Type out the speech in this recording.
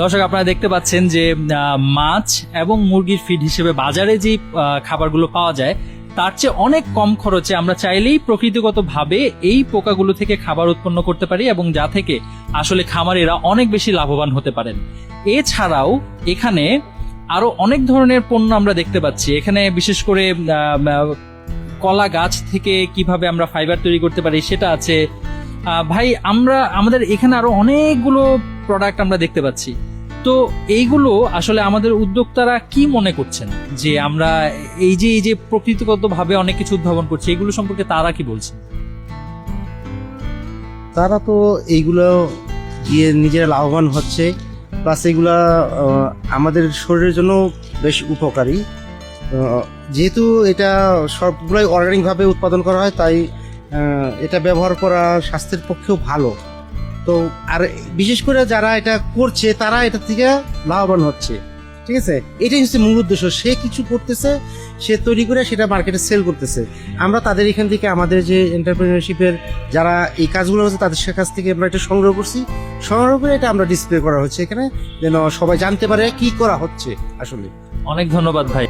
দর্শক, আপনারা দেখতে পাচ্ছেন যে মাছ এবং মুরগির ফিড হিসেবে বাজারে যে খাবারগুলো পাওয়া যায়, তার চেয়ে অনেক কম খরচে আমরা চাইলেই প্রকৃতিগতভাবে এই পোকাগুলো থেকে খাবার উৎপন্ন করতে পারি এবং যা থেকে আসলে খামারেরা অনেক বেশি লাভবান হতে পারেন। এছাড়াও এখানে আরও অনেক ধরনের পণ্য আমরা দেখতে পাচ্ছি। এখানে বিশেষ করে কলা গাছ থেকে কীভাবে আমরা ফাইবার তৈরি করতে পারি সেটা আছে। ভাই, আমরা, আমাদের এখানে আরও অনেকগুলো প্রোডাক্ট আমরা দেখতে পাচ্ছি। তো এইগুলো আসলে আমাদের উদ্যোক্তারা কি মনে করছেন? যে আমরা এই যে এই যে প্রকৃতিগত ভাবে অনেক কিছু উদ্ভাবন করছি, এগুলো সম্পর্কে তারা কি বলছেন? তারা তো এইগুলো দিয়ে নিজেরা লাভবান হচ্ছে প্লাস এগুলা আমাদের শরীরের জন্য বেশ উপকারী। যেহেতু এটা সবগুলোই অর্গানিকভাবে উৎপাদন করা হয়, তাই এটা ব্যবহার করা স্বাস্থ্যের পক্ষেও ভালো। তো, আর বিশেষ করে যারা এটা করছে, তারা এটা থেকে লাভবান হচ্ছে। ঠিক আছে? এটাই হচ্ছে মূল উদ্দেশ্য। সে কিছু করতেছে, সে তৈরি করে সেটা মার্কেটে সেল করতেছে। আমরা তাদের এখান থেকে আমাদের যে এন্টারপ্রেনারশিপের যারা এই কাজগুলো হচ্ছে তাদের কাছ থেকে আমরা এটা সংগ্রহ করছি। সংগ্রহ করে এটা আমরা ডিসপ্লে করা হচ্ছে এখানে। যেন সবাই জানতে পারে কি করা হচ্ছে আসলে। অনেক ধন্যবাদ ভাই।